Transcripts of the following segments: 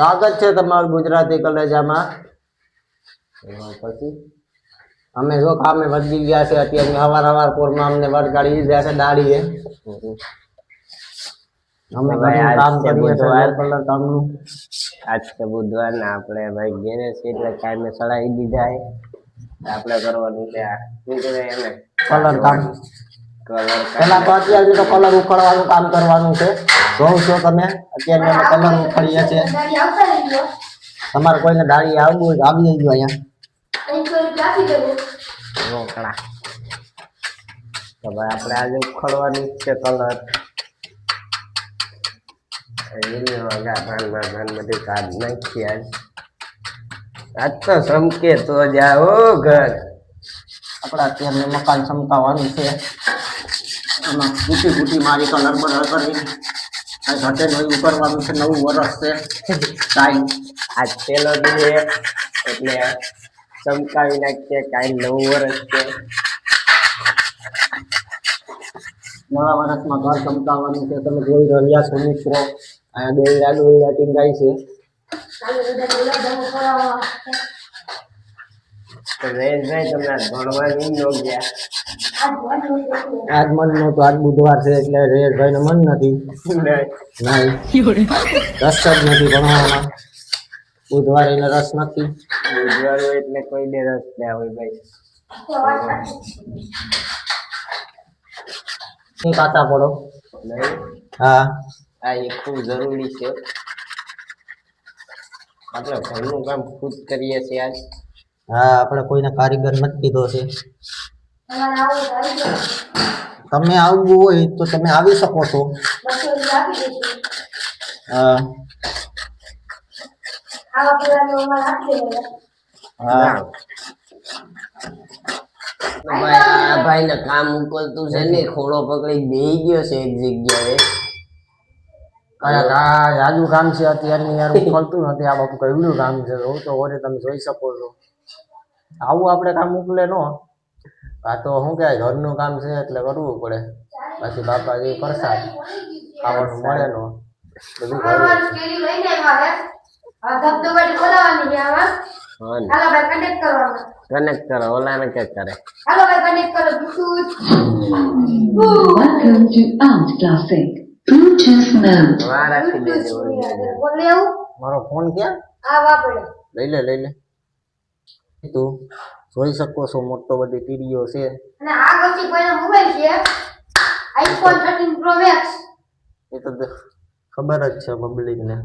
સ્વાગત છે તમારું ગુજરાતી કલેજામાં. પછી અમે જો કામે વધી ગયા છે અત્યારે હવાર હવાર કોરમાં અમને વળગાડી ગયા છે દાડીએ. અમે કામ કરીએ બુધવાર. કલર કામનું. આજ તો બુધવાર ને આપણે ભાઈ ઘેરે છે એટલે કામે સળાઈ દીધા છે. આપણે કરવાનું છે આ. શું કહેવાય એને? કલર કામ. પેલા તો અત્યારે તો કલર ઉખડવાનું કામ કરવાનું છે. જોઉં છો તમે. અત્યારે અમે કલર ઉખડીએ છીએ. તમારે કોઈને દાળી આવવું હોય તો આવી જજો અહીંયા. રોકડા. તો ભાઈ આપણે આજે ઉખડવાની છે કલર. નાખી આજ. આજ તો સમકે તો જાઓ ઘર. આપણે અત્યારે મકાન ચમકાવવાનું છે. એમાં કૂટી બુટી મારી કલર બલર કરી. આ ઘટે નવું કરવાનું છે, નવું વરસ છે. ટાઈમ આજ છેલ્લો દિવસ એટલે ચમકાવી નાખીએ, કાંઈ નવું વર્ષ છે. નવા વર્ષમાં ઘર ચમકાવવાનું છે. તમે જોઈ રહ્યા છો, મિત્રો. અહીંયા દોડ્યા દોડ્યા ટીંગાઈ છે. તો જયેશભાઈ તમને ભણવા નહીં નો ગયા આજ મન નો તો આજ બુધવાર છે એટલે રેશભાઈ ને મન નથી. રસ જ નથી ભણવામાં. બુધવાર એને રસ નથી. બુધવાર હોય એટલે કોઈ બે રસ ના હોય ભાઈ. શું કાચા પડો? હા. આ એ ખૂબ જરૂરી છે. આપણે ઘરનું કામ ખુદ કરીએ છીએ આજ. હા આપણે કોઈને કારીગર નથી કીધો છે. તમે આવવું હોય તો તમે આવી શકો છો. હા. ભાઈ ને કામ મોકલતું છે ને ખોડો પકડી બેહી ગયો છે એક જગ્યાએ. કયા જાજુ કામ છે અત્યારની યાર ઉખડતું નથી આ બાપુ કેવડું કામ છે તો ઓરે તમે જોઈ શકો છો. આવું આપણે કામ મોકલે નો. આ તો શું કહેવાય ઘરનું કામ છે એટલે કરવું પડે. પછી બાપાજી પ્રસાદ ખાવાનું મળે નો. બધું ને કનેક્ટ કરો ઓલાને કે કરે. ઓલી મારો ફોન ક્યાં? લઈ લે લઈ લે. તું જોઈ શકો છો મોટો બધી ટીડીઓ છે. આઈફોન 13 પ્રો મેક્સ એ તો ખબર જ છે પબ્લિક ને.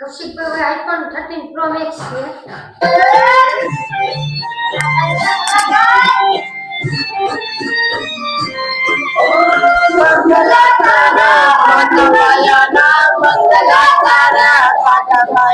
કૌશિક ભાઈ આઈફોન 13 પ્રો મેક્સ છે.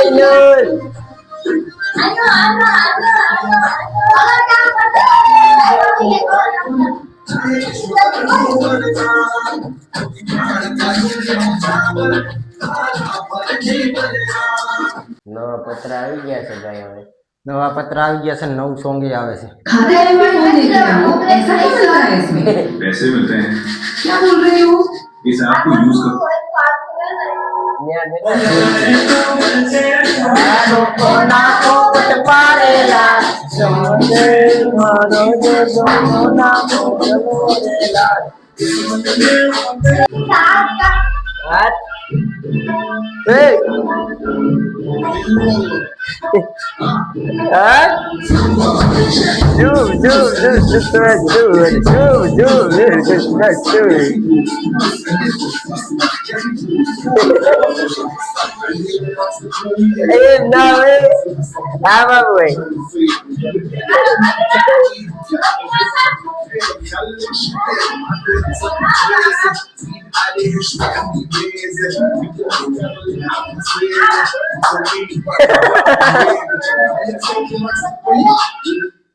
ફાઈનલ નવા પત્ર આવી ગયા છે ભાઈ હવે. નવા પત્ર આવી ગયા છે નવું સોંગે આવે છે. पैसे Sokonako kataparela Sonde maroje sokonako kataparela What? Hey. Huh?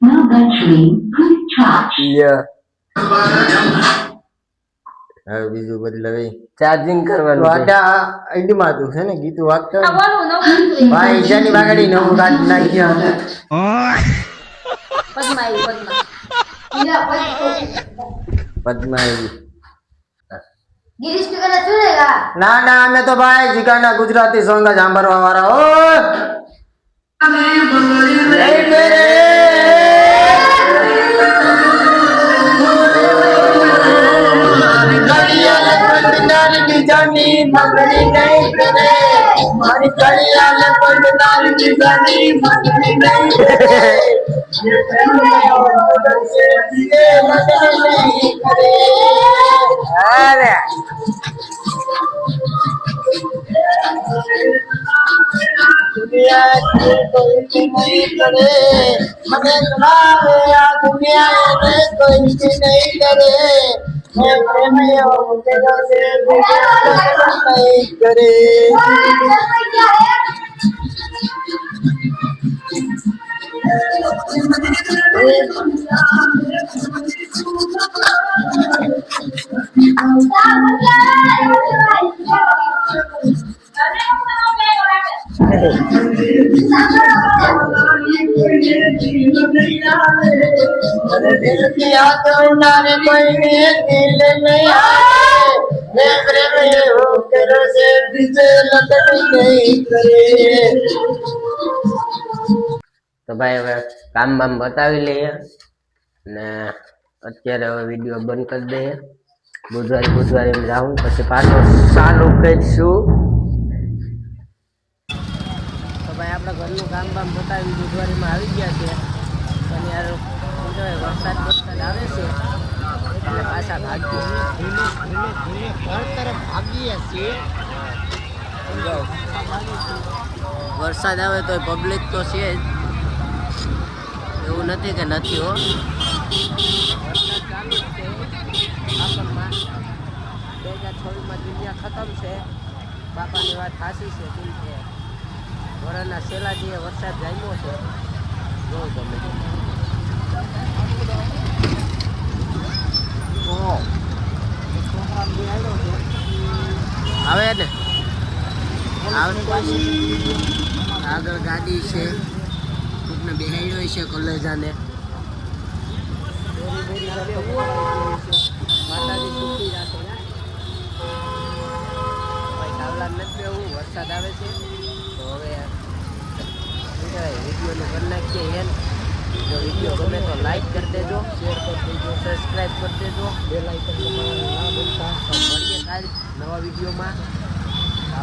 No હવે બીજું બદલાવી ચાર્જિંગ કરવાનું વાટા આઈડી માં છે ને? ગીતું વાત કરે ભાઈ ઈજાની નવું કાઢ નાખ્યા. ના ના અમે તો ભાઈ જીગાના ગુજરાતી સોંગ જ સાંભળવા વાળા ઓ અમે બોલી રે જાની મગની નહીં મારી કળિયા લપટ નારી જાની મગની નહીં Olha. Yeah, પ્રેમ એવો કર્યો છે બીજે લગન નહીં કરે. તો ભાઈ હવે કામ બામ બતાવી લઈએ. ને અત્યારે હવે વીડિયો બંધ કરી દઈએ. બુધવારે બુધવારે એમ જાઉં. પછી પાછો ચાલુ કરીશું. તો ભાઈ આપણે ઘરનું કામ બામ બતાવી બુધવારીમાં આવી ગયા છે. અને યાર વરસાદ વરસાદ આવે છે. એટલે પાછા ભાગીએ. ઘર વરસાદ આવે તો પબ્લિક તો છે જ. એવું નથી કે નથી હો. છે છવ્વીસમાં દુનિયા ખતમ છે બાપાની વાત સાચી છે કેમ કે વરાના શેલાજીએ વરસાદ જામ્યો છે જોઉં તમે આવે ને. આગળ ગાડી છે. કોકને બેહાડ્યો છે કલેજાને વરસાદ આવે છે. તો હવે વિડીયોને કરી નાખીએ એન. જો વીડિયો ગમે તો લાઈક કરી દેજો શેર કરી દેજો સબસ્ક્રાઈબ કરી દેજો. બે ના મળીએ કાલ નવા વિડીયોમાં.